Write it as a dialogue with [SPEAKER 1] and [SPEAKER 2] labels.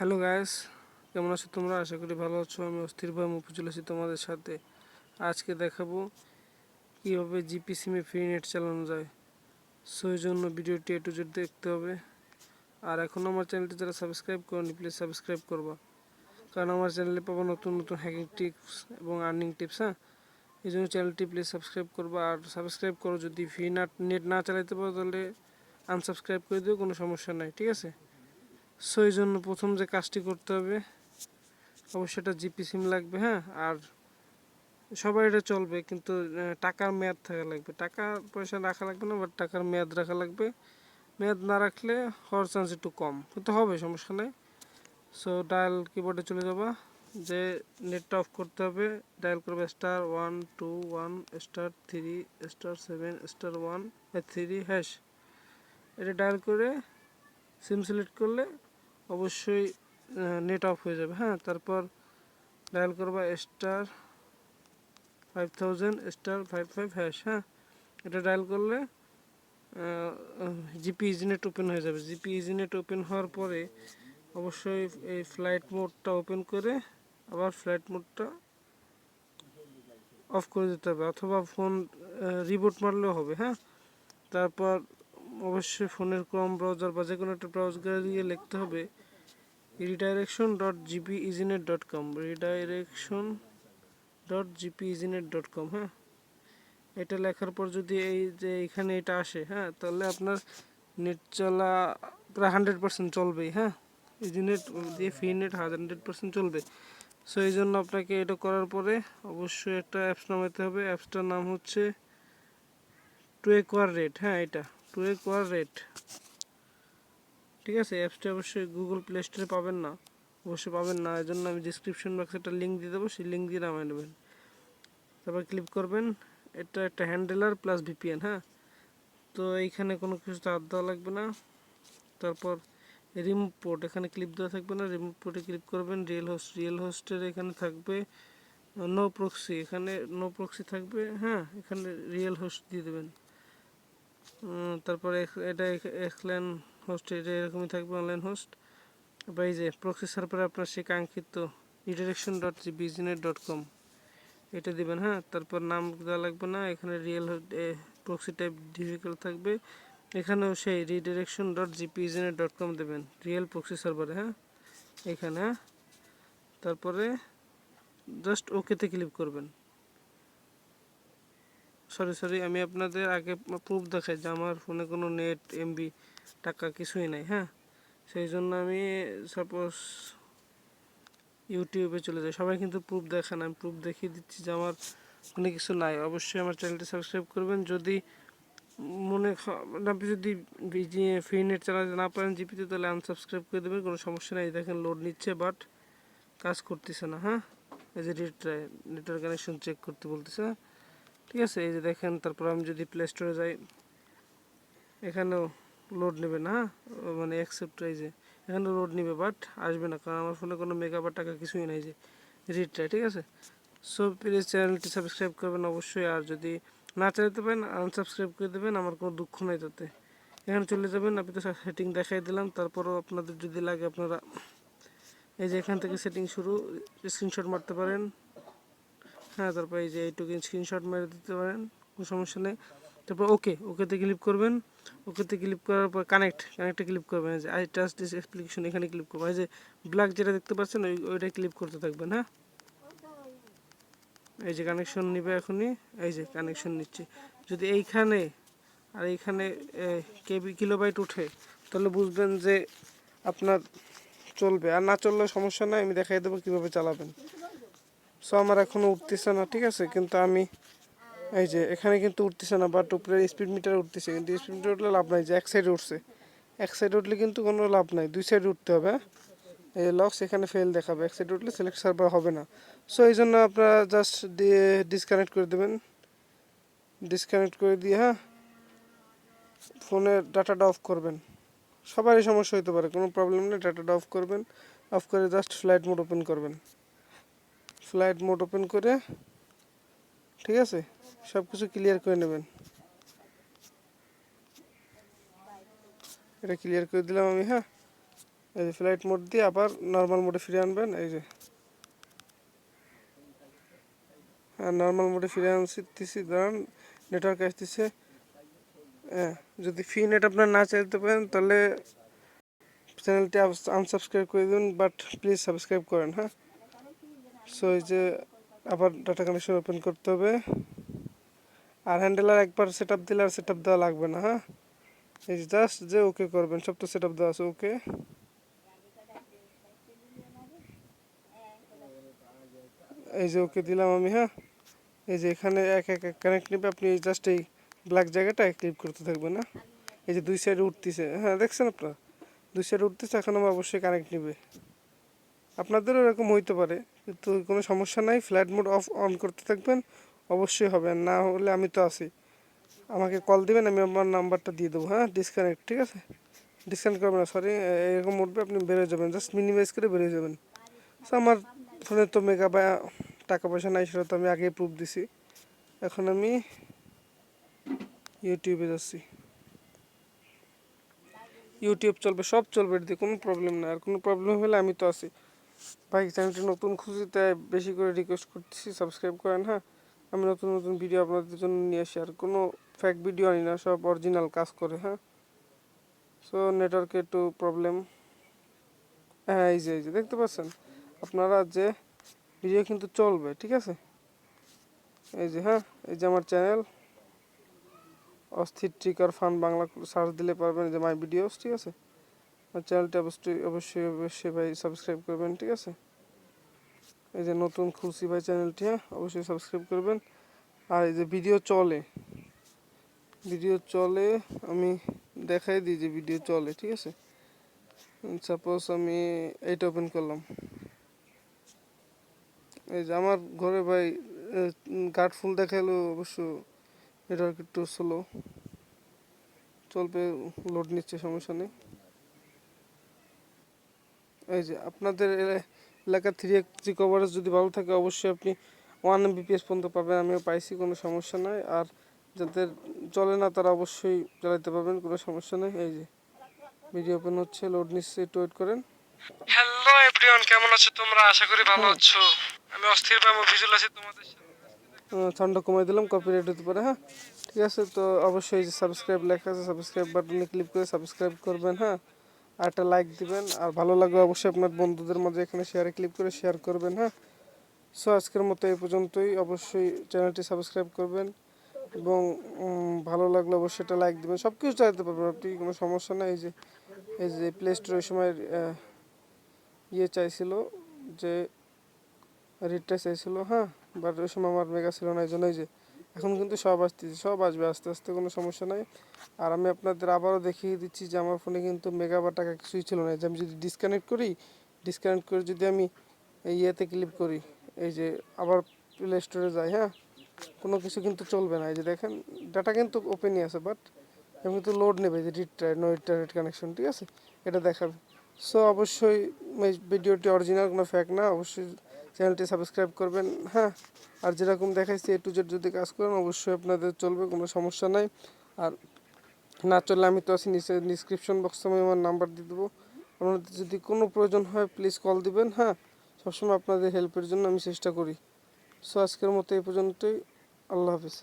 [SPEAKER 1] Hello guys কেমন আছো তোমরা? আশা করি ভালো আছো। আমি অস্থির ভাবে মুফিজুল আছি তোমাদের সাথে আজকে দেখাবো কীভাবে জিপি সিমে ফ্রি নেট চালানো যায়। সো এই জন্য ভিডিওটি একটু জোর দেখতে হবে। আর এখন আমার চ্যানেলটি যারা সাবস্ক্রাইব করনি প্লিজ সাবস্ক্রাইব করবা। কারণ আমার চ্যানেলে পাবো নতুন নতুন হ্যাকিং টিপস এবং আর্নিং টিপস হ্যাঁ? এই জন্য চ্যানেলটি প্লিজ সাবস্ক্রাইব করবা। আর সাবস্ক্রাইব করো, যদি ফ্রি নেট না চালাতে পারো, তাহলে আনসাবস্ক্রাইব করে দিও, কোনো সমস্যা নাই, ঠিক আছে? সো এই জন্য প্রথম যে কাজটি করতে হবে, অবশ্যই এটা জিপি সিম লাগবে হ্যাঁ? আর সবাই এটা চলবে, কিন্তু টাকার মেয়াদ থাকা লাগবে। টাকা পয়সা রাখা লাগবে না বাট টাকার মেয়াদ রাখা লাগবে। মেয়াদ না রাখলে হওয়ার চান্স একটু কম, কিন্তু হবে, সমস্যা নেই। সো ডায়াল কিবোর্ডে চলে যাবা, যে নেটটা অফ করতে হবে ডায়াল করবে star one two one star three star seven star one three hash এটা ডায়াল করে সিম সিলেক্ট করলে অবশ্যই নেট অফ হয়ে যাবে। হ্যাঁ তারপর ডায়াল করবা star five thousand star five five hash হ্যাঁ? এটা ডায়াল করলে জিপি ইজিনেট ওপেন হয়ে যাবে। জিপি ইজিনেট ওপেন হওয়ার পরে অবশ্যই এই ফ্লাইট মোডটা ওপেন করে আবার ফ্লাইট মোডটা অফ করে দিতে হবে। অথবা ফোন রিবোট মারলেও হবে হ্যাঁ? তারপর অবশ্যই ফোনের ক্রম ব্রাউজার বা যে কোনো একটা ব্রাউজারে গিয়ে লিখতে হবে redirection dot GP easynet dot com redirection dot GP easynet dot com হ্যাঁ? এটা লেখার পর যদি এই যে এখানে এটা আসে হ্যাঁ তাহলে আপনার নেট চলা প্রায় হান্ড্রেড পার্সেন্ট চলবেই হ্যাঁ? ইজিনেট দিয়ে ফ্রি নেট হান্ড্রেড পার্সেন্ট চলবে। সো এই জন্য আপনাকে এটা করার পরে অবশ্যই একটা অ্যাপস নামাতে হবে। অ্যাপসটার নাম হচ্ছে টু একোয়ার রেট হ্যাঁ এটা। টু এ কোয়ার রেট ঠিক আছে অ্যাপসটা অবশ্যই গুগল প্লে স্টোরে পাবেন না। অবশ্যই পাবেন না এই জন্য আমি ডিসক্রিপশন বক্সে একটা লিঙ্ক দিয়ে দেবো, সেই লিঙ্ক দিয়ে নামিয়ে নেবেন। তারপর ক্লিক করবেন, এটা একটা হ্যান্ডেলার প্লাস ভিপিএন হ্যাঁ? তো এইখানে কোনো কিছু হাত দেওয়া লাগবে না। তারপর রিমুভ পোর্ট এখানে ক্লিপ দেওয়া থাকবে না। রিমুভ পোর্টে ক্লিক করবেন রিয়েল হোস্ট রিয়েল হোস্টের এখানে থাকবে নো প্রক্সি এখানে নো প্রক্সি থাকবে হ্যাঁ? এখানে রিয়েল হোস্ট দিয়ে দেবেন। তারপরে এটা এক্সল্যান হোস্ট এটা এরকমই থাকবে অনলাইন হোস্ট বা এই যে প্রক্সি সার্ভারে আপনার সেই কাঙ্ক্ষিত redirection dot biznet dot com এটা দিবেন হ্যাঁ? তারপর নাম দেওয়া লাগবে না, এখানে রিয়েল প্রক্সি টাইপ ডিফিকাল্ট থাকবে। এখানেও সেই redirection dot gpgnet dot com দেবেন রিয়েল প্রক্সি সার্ভারে হ্যাঁ? এখানে হ্যাঁ? তারপরে জাস্ট ওকেতে ক্লিক করবেন। সরি সরি আমি আপনাদের আগে প্রুফ দেখাই যে আমার ফোনে কোনো নেট এমবি টাকা কিছুই নাই হ্যাঁ? সেই জন্য আমি সাপোজ ইউটিউবে চলে যাই। সবাই কিন্তু প্রুফ দেখে না, আমি প্রুফ দেখিয়ে দিচ্ছি যে আমার কোনো কিছু নাই। অবশ্যই আমার চ্যানেলটি সাবস্ক্রাইব করবেন। যদি মনে মানে আপনি যদি ফ্রি নেট চালাতে না পারেন জিপিতে তাহলে আনসাবস্ক্রাইব করে দেবেন, কোনো সমস্যা নেই। দেখেন লোড নিচ্ছে বাট কাজ করতেছে না হ্যাঁ? এই যে রিট্রাই নেটওয়ার্ক কানেকশন চেক করতে বলতেছে হ্যাঁ? ঠিক আছে, এই যে দেখেন, তারপর আমি যদি প্লে স্টোরে যাই, এখানেও লোড নেবে না হ্যাঁ? মানে অ্যাকসেপ্ট এই যে এখানে লোড নেবে বাট আসবে না, কারণ আমার ফোনে কোনো মেগা বা টাকা কিছুই নাই যে রিট্রাই ঠিক আছে? সো প্লিজ চ্যানেলটি সাবস্ক্রাইব করবেন অবশ্যই, আর যদি না চাইতে পারেন আনসাবস্ক্রাইব করে দেবেন, আমার কোনো দুঃখ নাই তাতে। এখানে চলে যাবেন আপনি তো সেটিং দেখাই দিলাম, তারপরও আপনাদের যদি লাগে আপনারা, এই যে এখান থেকে সেটিং শুরু স্ক্রিনশট মারতে পারেন। হ্যাঁ তারপর এই যে এইটুকু স্ক্রিনশট মেরে দিতে পারেন, কোনো সমস্যা নেই। তারপর ওকে ওকেতে ক্লিক করবেন। ওকেতে ক্লিক করার পর কানেক্ট কানেক্টে ক্লিক করবেন। যে আই ট্রাস্ট দিস অ্যাপ্লিকেশন এখানে ক্লিক করবেন এই যে ব্ল্যাক যেটা দেখতে পাচ্ছেন, ওই, ওইটাই ক্লিক করতে থাকবেন হ্যাঁ? এই যে কানেকশন নিবে এখনই। এই যে কানেকশন নিচ্ছে। যদি এইখানে, আর এইখানে কেবি কিলোবাইট উঠে, তাহলে বুঝবেন যে আপনার চলবে। আর না চললে সমস্যা নাই, আমি দেখাই দেবো কীভাবে চালাবেন। সো আমার এখনও উঠতেছে না, ঠিক আছে? কিন্তু আমি এই যে, এখানে কিন্তু উঠতেছে না বাট উপরে স্পিড মিটার উঠতেছে। কিন্তু স্পিড মিটার উঠলে লাভ নাই, যে এক সাইডে উঠছে। এক সাইডে উঠলে কিন্তু কোনো লাভ নাই, দুই সাইডে উঠতে হবে হ্যাঁ? এই লক্স এখানে ফেল দেখাবে, এক সাইডে উঠলে সিলেক্ট সার্ভার হবে না। সো এই জন্য আপনারা জাস্ট দিয়ে ডিসকানেক্ট করে দেবেন। ডিসকানেক্ট করে দিয়ে হ্যাঁ? ফোনের ডাটাটা অফ করবেন। সবারই সমস্যা হতে পারে, কোনো প্রবলেম নেই ডাটাটা অফ করবেন। অফ করে জাস্ট ফ্লাইট মোড ওপেন করবেন। ফ্লাইট মোড ওপেন করে, ঠিক আছে? সব কিছু ক্লিয়ার করে নেবেন। এটা ক্লিয়ার করে দিলাম আমি হ্যাঁ? এই যে ফ্লাইট মোড দিয়ে আবার নর্মাল মোডে ফিরে আনবেন, এই যে। হ্যাঁ নর্মাল মোডে ফিরে আনতেছি, দাঁড়ান নেটওয়ার্ক আসতেছে। হ্যাঁ যদি ফি নেট আপনার না চাইতে পারেন, তাহলে চ্যানেলটি আনসাবস্ক্রাইব করে দিন বাট প্লিজ সাবস্ক্রাইব করেন হ্যাঁ? সো এই যে আবার ডাটা কানেকশন ওপেন করতে হবে। আর হ্যান্ডেলার একবার সেট আপ দিলে আর সেট আপ দেওয়া লাগবে না হ্যাঁ? এই যে জাস্ট যে ওকে করবেন সব তো সেট আপ দেওয়া আছে ওকে এই যে ওকে দিলাম আমি হ্যাঁ? এই যে এখানে এক এক কানেক্ট নেবে, আপনি জাস্ট এই ব্ল্যাক জায়গাটা ক্লিক করতে থাকবেন না এই যে দুই সাইডে উঠতেছে হ্যাঁ দেখছেন আপনারা? দুই সাইডে উঠতেছে, এখন আমার অবশ্যই কানেক্ট নেবে। আপনাদেরও এরকম হইতে পারে। কিন্তু কোনো সমস্যা নাই ফ্লাইট মোড অফ অন করতে থাকবেন অবশ্যই হবে না হলে আমি তো আছি। আমাকে কল দিবেন আমি আমার নাম্বারটা দিয়ে দেবো হ্যাঁ? ডিসকানেক্ট ঠিক আছে? ডিসকানেক্ট করবেন না সরি এরকম উঠবে আপনি বেরোয় যাবেন জাস্ট মিনিমাইজ করে বেরিয়ে যাবেন। So, আমার ফোনে তো বা টাকা পয়সা নাই সেটা তো আমি আগেই প্রুফ দিছি। এখন আমি ইউটিউবে যাচ্ছি। ইউটিউব চলবে সব চলবে এটাতে কোনো প্রবলেম না আর কোনো প্রবলেম হলে আমি তো আছি। ভাই চ্যানেলটি নতুন খুঁজি তাই বেশি করে রিকোয়েস্ট করতেছি সাবস্ক্রাইব করেন হ্যাঁ? আমি নতুন নতুন ভিডিও আপনাদের জন্য নিয়ে আসি, আর কোনো ফ্যাক ভিডিও আনি না, সব অরিজিনাল কাজ করে হ্যাঁ? সো নেটওয়ার্কে একটু প্রবলেম হ্যাঁ এই যে এই যে, দেখতে পাচ্ছেন? আপনারা যে ভিডিও কিন্তু চলবে, ঠিক আছে? এই যে হ্যাঁ? এই যে আমার চ্যানেল অস্থির ট্রিকার ফান বাংলা সার্চ দিলে পারবেন যে মাই ভিডিওস ঠিক আছে? চ্যানেলটি অবশ্যই অবশ্যই অবশ্যই ভাই সাবস্ক্রাইব করবেন, ঠিক আছে? এই যে নতুন খুলছি ভাই চ্যানেলটি হ্যাঁ অবশ্যই সাবস্ক্রাইব করবেন। আর এই যে ভিডিও চলে ভিডিও চলে, আমি দেখাই দিই যে ভিডিও চলে, ঠিক আছে? সাপোজ আমি এইটা ওপেন করলাম। এই যে আমার ঘরে ভাই গার্ড ফুল দেখাল অবশ্য নেটওয়ার্ক একটু স্লো চলবে লোড নিচ্ছে, সমস্যা নেই। এই যে আপনাদের এলা- এলাকার থ্রি থ্রি কভারেজ যদি ভালো থাকে অবশ্যই আপনি ওয়ান বিপিএস পর্যন্ত পাবেন। আমিও পাইছি কোনো সমস্যা নাই। আর যাদের চলে না তারা অবশ্যই চালাতে পারবেন কোনো সমস্যা নেই। এই যে ভিডিও ওপেন হচ্ছে লোড নিচ্ছে একটু ওয়েট করেন। হ্যালো এভরিওয়ান কেমন আছো তোমরা? আশা করি ভালো আছো। আমি অস্থির পাবো ভিজুয়াল আছি তোমাদের ঠান্ডা কমাই দিলাম কপিরাইট হতে পারে হ্যাঁ? ঠিক আছে তো অবশ্যই যে সাবস্ক্রাইব লেখা আছে সাবস্ক্রাইব বাটনে ক্লিক করে সাবস্ক্রাইব করবেন হ্যাঁ? আর একটা লাইক দিবেন। আর ভালো লাগলে অবশ্যই আপনার বন্ধুদের মাঝে এখানে শেয়ারে ক্লিক করে শেয়ার করবেন হ্যাঁ? সো আজকের মতো এই পর্যন্তই। অবশ্যই চ্যানেলটি সাবস্ক্রাইব করবেন এবং ভালো লাগলে অবশ্যই একটা লাইক দিবেন। সব কিছু চাইতে পারবেন, আপনি কোনো সমস্যা নাই। এই যে এই যে প্লে স্টোর ওই সময় ইয়ে চাইছিল যে রিটটা চাইছিল হ্যাঁ? বাট ওই সময় আমার মেগা ছিল না, এই জন্যই যে এখন কিন্তু সব আসতেছে, সব আসবে, আস্তে আস্তে কোনো সমস্যা নাই। আর আমি আপনাদের আবারও দেখিয়ে দিচ্ছি যে আমার ফোনে কিন্তু মেগা বা টাকা কিছুই ছিল না। যে আমি যদি ডিসকানেক্ট করি ডিসকানেক্ট করে যদি আমি ইয়েতে ক্লিক করি, এই যে আবার প্লে স্টোরে যাই হ্যাঁ? কোনো কিছু কিন্তু চলবে না। এই যে দেখেন ডাটা কিন্তু ওপেনই আছে বাট আমি কিন্তু লোড নেবে যে রিট্রাইড নো ইন্টারনেট কানেকশন ঠিক আছে? এটা দেখাবে। সো অবশ্যই ভিডিওটি অরিজিনাল কোনো ফ্যাক না, অবশ্যই চ্যানেলটি সাবস্ক্রাইব করবেন হ্যাঁ? আর যেরকম দেখাইছি এ টু জেড যদি কাজ করেন, অবশ্যই আপনাদের চলবে, কোনো সমস্যা নাই। আর না চললে আমি তো আছি নিচে ডিসক্রিপশন বক্সে আমি আমার নাম্বার দিয়ে দেবো। আপনাদের যদি কোনো প্রয়োজন হয় প্লিজ কল দিবেন হ্যাঁ? সবসময় আপনাদের হেল্পের জন্য আমি চেষ্টা করি। সো আজকের মতো এই পর্যন্তই। আল্লাহ হাফিজ।